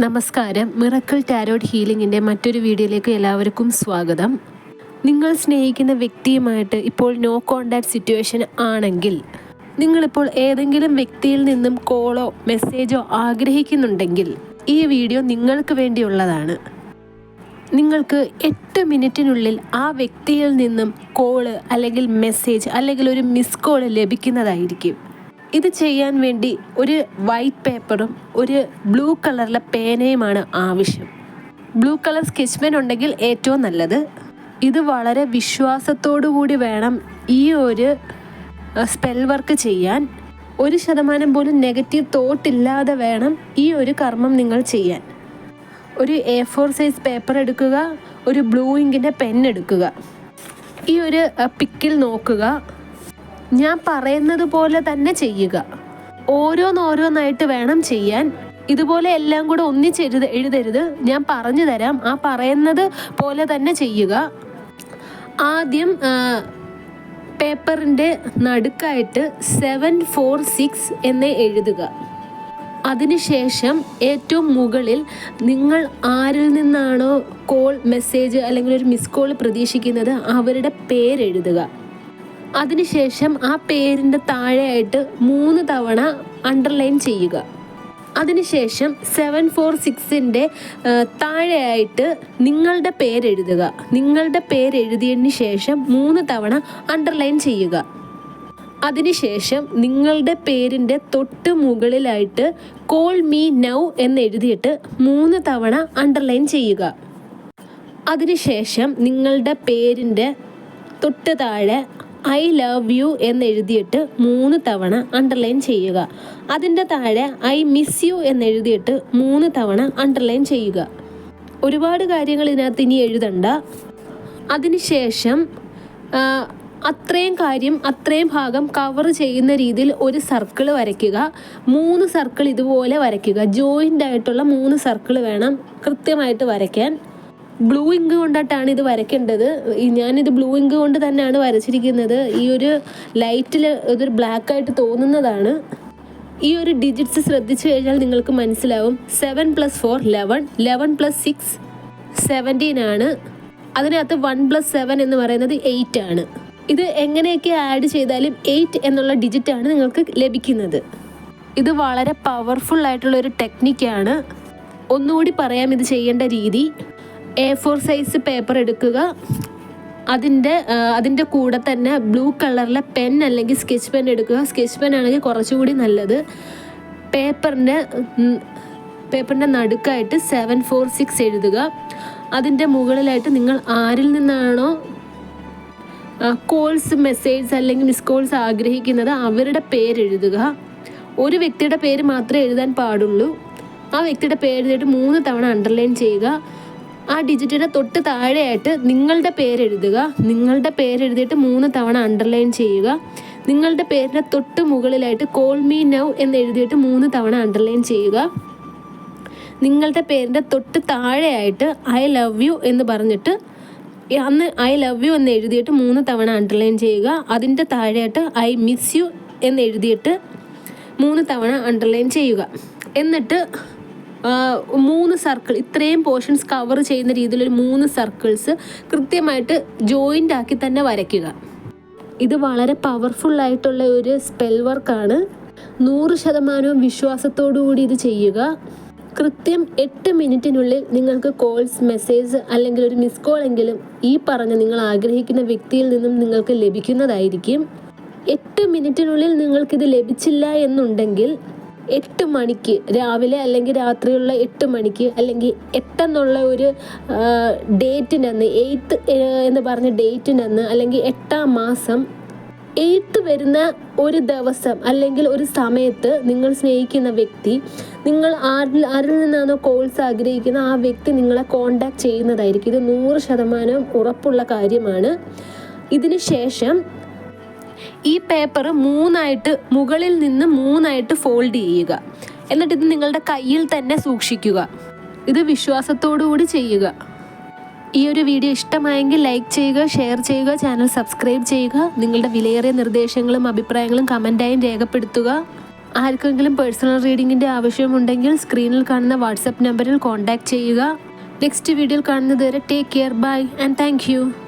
നമസ്കാരം. Miracle tarot ഹീലിംഗിന്റെ മറ്റൊരു വീഡിയോയിലേക്ക് എല്ലാവർക്കും സ്വാഗതം. നിങ്ങൾ സ്നേഹിക്കുന്ന വ്യക്തിയുമായിട്ട് ഇപ്പോൾ നോ കോണ്ടാക്ട് സിറ്റുവേഷൻ ആണെങ്കിൽ നിങ്ങളിപ്പോൾ ഏതെങ്കിലും വ്യക്തിയിൽ നിന്നും കോളോ മെസ്സേജോ ആഗ്രഹിക്കുന്നുണ്ടെങ്കിൽ ഈ വീഡിയോ നിങ്ങൾക്ക് വേണ്ടിയുള്ളതാണ്. നിങ്ങൾക്ക് എട്ട് മിനിറ്റിനുള്ളിൽ ആ വ്യക്തിയിൽ നിന്നും കോൾ അല്ലെങ്കിൽ മെസ്സേജ് അല്ലെങ്കിൽ ഒരു മിസ് കോൾ ലഭിക്കുന്നതായിരിക്കും. ഇത് ചെയ്യാൻ വേണ്ടി ഒരു വൈറ്റ് പേപ്പറും ഒരു ബ്ലൂ കളറിലെ പേനയുമാണ് ആവശ്യം. ബ്ലൂ കളർ സ്കെച്ച് പെൻ ഉണ്ടെങ്കിൽ ഏറ്റവും നല്ലത്. ഇത് വളരെ വിശ്വാസത്തോടു കൂടി വേണം ഈ ഒരു സ്പെൽ വർക്ക് ചെയ്യാൻ. ഒരു ശതമാനം പോലും നെഗറ്റീവ് തോട്ടില്ലാതെ വേണം ഈ ഒരു കർമ്മം നിങ്ങൾ ചെയ്യാൻ. ഒരു എ ഫോർ സൈസ് പേപ്പർ എടുക്കുക ഒരു ബ്ലൂ ഇങ്കിന്റെ പെൻ എടുക്കുക. ഈ ഒരു പിക്കിൽ നോക്കുക. ഞാൻ പറയുന്നത് പോലെ തന്നെ ചെയ്യുക. ഓരോന്നോരോന്നായിട്ട് വേണം ചെയ്യാൻ. ഇതുപോലെ എല്ലാം കൂടെ ഒന്നിച്ചെഴുത എഴുതരുത്. ഞാൻ പറഞ്ഞു തരാം. ആ പറയുന്നത് പോലെ തന്നെ ചെയ്യുക. ആദ്യം പേപ്പറിന്റെ നടുക്കായിട്ട് സെവൻ ഫോർ സിക്സ് എന്ന് എഴുതുക. അതിനുശേഷം ഏറ്റവും മുകളിൽ നിങ്ങൾ ആരിൽ നിന്നാണോ കോൾ മെസ്സേജ് അല്ലെങ്കിൽ ഒരു മിസ് കോൾ പ്രതീക്ഷിക്കുന്നത് അവരുടെ പേരെഴുതുക. അതിനുശേഷം ആ പേരിന്റെ താഴെയായിട്ട് മൂന്ന് തവണ അണ്ടർലൈൻ ചെയ്യുക. അതിനുശേഷം സെവൻ ഫോർ സിക്സിന്റെ താഴെയായിട്ട് നിങ്ങളുടെ പേരെഴുതുക നിങ്ങളുടെ പേരെഴുതിയതിന് ശേഷം മൂന്ന് തവണ അണ്ടർലൈൻ ചെയ്യുക. അതിനുശേഷം നിങ്ങളുടെ പേരിന്റെ തൊട്ട് മുകളിലായിട്ട് കോൾ മീ നൗ എന്ന് എഴുതിയിട്ട് മൂന്ന് തവണ അണ്ടർലൈൻ ചെയ്യുക. അതിനുശേഷം നിങ്ങളുടെ പേരിന്റെ തൊട്ട് താഴെ ഐ ലവ് യു എന്ന് എഴുതിയിട്ട് മൂന്ന് തവണ അണ്ടർലൈൻ ചെയ്യുക. അതിന്റെ താഴെ ഐ മിസ് യു എന്ന് എഴുതിയിട്ട് മൂന്ന് തവണ അണ്ടർലൈൻ ചെയ്യുക. ഒരുപാട് കാര്യങ്ങൾ ഇതിനകത്ത് ഇനി എഴുതണ്ട. അതിനുശേഷം അത്രയും കാര്യം അത്രയും ഭാഗം കവർ ചെയ്യുന്ന രീതിയിൽ ഒരു സർക്കിൾ വരയ്ക്കുക. മൂന്ന് സർക്കിൾ ഇതുപോലെ വരയ്ക്കുക. ജോയിന്റ് ആയിട്ടുള്ള മൂന്ന് സർക്കിൾ വേണം കൃത്യമായിട്ട് വരയ്ക്കാൻ. ബ്ലൂ ഇങ്ക് കൊണ്ടിട്ടാണ് ഇത് വരയ്ക്കേണ്ടത്. ഞാനിത് ബ്ലൂ ഇങ്ക് കൊണ്ട് തന്നെയാണ് വരച്ചിരിക്കുന്നത്. ഈ ഒരു ലൈറ്റിൽ ഇതൊരു ബ്ലാക്ക് ആയിട്ട് തോന്നുന്നതാണ്. ഈ ഒരു ഡിജിറ്റ്സ് ശ്രദ്ധിച്ചു കഴിഞ്ഞാൽ നിങ്ങൾക്ക് മനസ്സിലാവും. Seven plus four eleven eleven plus six seventeen ആണ്. അതിനകത്ത് വൺ പ്ലസ് സെവൻ എന്ന് പറയുന്നത് എയ്റ്റ് ആണ്. ഇത് എങ്ങനെയൊക്കെ ആഡ് ചെയ്താലും എയ്റ്റ് എന്നുള്ള ഡിജിറ്റ് ആണ് നിങ്ങൾക്ക് ലഭിക്കുന്നത്. ഇത് വളരെ പവർഫുൾ ആയിട്ടുള്ള ഒരു ടെക്നിക്കാണ് ഒന്നുകൂടി പറയാം ഇത് ചെയ്യേണ്ട രീതി. എ ഫോർ സൈസ് പേപ്പർ എടുക്കുക. അതിന്റെ അതിന്റെ കൂടെ തന്നെ ബ്ലൂ കളറിലെ പെൻ അല്ലെങ്കിൽ സ്കെച്ച് പെൻ എടുക്കുക. സ്കെച്ച് പെൻ ആണെങ്കിൽ കുറച്ചുകൂടി നല്ലത്. പേപ്പറിന്റെ പേപ്പറിന്റെ നടുക്കായിട്ട് സെവൻ ഫോർ സിക്സ് എഴുതുക. അതിന്റെ മുകളിലായിട്ട് നിങ്ങൾ ആരിൽ നിന്നാണോ കോൾസ് മെസ്സേജ് അല്ലെങ്കിൽ മിസ് കോൾസ് ആഗ്രഹിക്കുന്നത് അവരുടെ പേരെഴുതുക ഒരു വ്യക്തിയുടെ പേര് മാത്രമേ എഴുതാൻ പാടുള്ളൂ. ആ വ്യക്തിയുടെ പേര് എഴുതിയിട്ട് മൂന്ന് തവണ അണ്ടർലൈൻ ചെയ്യുക. ആ ഡിജിറ്റിന് തൊട്ട് താഴെയായിട്ട് നിങ്ങളുടെ പേരെഴുതുക നിങ്ങളുടെ പേരെഴുതിയിട്ട് മൂന്ന് തവണ അണ്ടർലൈൻ ചെയ്യുക. നിങ്ങളുടെ പേരിന്റെ തൊട്ട് മുകളിലായിട്ട് കോൾ മീ നൗ എന്ന് എഴുതിയിട്ട് മൂന്ന് തവണ അണ്ടർലൈൻ ചെയ്യുക. നിങ്ങളുടെ പേരിന്റെ തൊട്ട് താഴെയായിട്ട് ഐ ലവ് യു എന്ന് പറഞ്ഞിട്ട് അന്ന് ഐ ലവ് യു എന്ന് എഴുതിയിട്ട് മൂന്ന് തവണ അണ്ടർലൈൻ ചെയ്യുക. അതിന്റെ താഴെയായിട്ട് ഐ മിസ് യു എന്ന് എഴുതിയിട്ട് മൂന്ന് തവണ അണ്ടർലൈൻ ചെയ്യുക. എന്നിട്ട് മൂന്ന് സർക്കിൾ ഇത്രയും പോർഷൻസ് കവർ ചെയ്യുന്ന രീതിയിലൊരു മൂന്ന് സർക്കിൾസ് കൃത്യമായിട്ട് ജോയിന്റ് ആക്കി തന്നെ വരയ്ക്കുക. ഇത് വളരെ പവർഫുൾ ആയിട്ടുള്ള ഒരു സ്പെൽ വർക്കാണ് നൂറ് ശതമാനവും വിശ്വാസത്തോടു കൂടി ഇത് ചെയ്യുക. കൃത്യം എട്ട് മിനിറ്റിനുള്ളിൽ നിങ്ങൾക്ക് കോൾസ് മെസ്സേജ് അല്ലെങ്കിൽ ഒരു മിസ് കോൾ എങ്കിലും ഈ പറഞ്ഞ നിങ്ങൾ ആഗ്രഹിക്കുന്ന വ്യക്തിയിൽ നിന്നും നിങ്ങൾക്ക് ലഭിക്കുന്നതായിരിക്കും. എട്ട് മിനിറ്റിനുള്ളിൽ നിങ്ങൾക്കിത് ലഭിച്ചില്ല എന്നുണ്ടെങ്കിൽ എട്ട് മണിക്ക് രാവിലെ അല്ലെങ്കിൽ രാത്രിയുള്ള എട്ട് മണിക്ക് അല്ലെങ്കിൽ എട്ടെന്നുള്ള ഒരു ഡേറ്റിനന്ന് എയ്ത്ത് എന്ന് പറഞ്ഞ ഡേറ്റിനന്ന് അല്ലെങ്കിൽ എട്ടാം മാസം എയ്ത്ത് വരുന്ന ഒരു ദിവസം അല്ലെങ്കിൽ ഒരു സമയത്ത് നിങ്ങൾ സ്നേഹിക്കുന്ന വ്യക്തി നിങ്ങൾ ആരിൽ ആരിൽ നിന്നാണോ കോൾസ് ആഗ്രഹിക്കുന്ന ആ വ്യക്തി നിങ്ങളെ കോണ്ടാക്ട് ചെയ്യുന്നതായിരിക്കും. ഇത് നൂറ് ശതമാനം ഉറപ്പുള്ള കാര്യമാണ്. ഇതിന് ശേഷം ഈ പേപ്പർ മൂന്നായിട്ട് മുകളിൽ നിന്ന് മൂന്നായിട്ട് ഫോൾഡ് ചെയ്യുക. എന്നിട്ട് ഇത് നിങ്ങളുടെ കയ്യിൽ തന്നെ സൂക്ഷിക്കുക. ഇത് വിശ്വാസത്തോടു കൂടി ചെയ്യുക. ഈ ഒരു വീഡിയോ ഇഷ്ടമായെങ്കിൽ ലൈക്ക് ചെയ്യുക ഷെയർ ചെയ്യുക ചാനൽ സബ്സ്ക്രൈബ് ചെയ്യുക. നിങ്ങളുടെ വിലയേറിയ നിർദ്ദേശങ്ങളും അഭിപ്രായങ്ങളും കമന്റായും രേഖപ്പെടുത്തുക. ആർക്കെങ്കിലും പേഴ്സണൽ റീഡിങ്ങിന്റെ ആവശ്യമുണ്ടെങ്കിൽ സ്ക്രീനിൽ കാണുന്ന വാട്സപ്പ് നമ്പറിൽ കോൺടാക്ട് ചെയ്യുക. നെക്സ്റ്റ് വീഡിയോയിൽ കാണുന്നത് വരെ take care bye and thank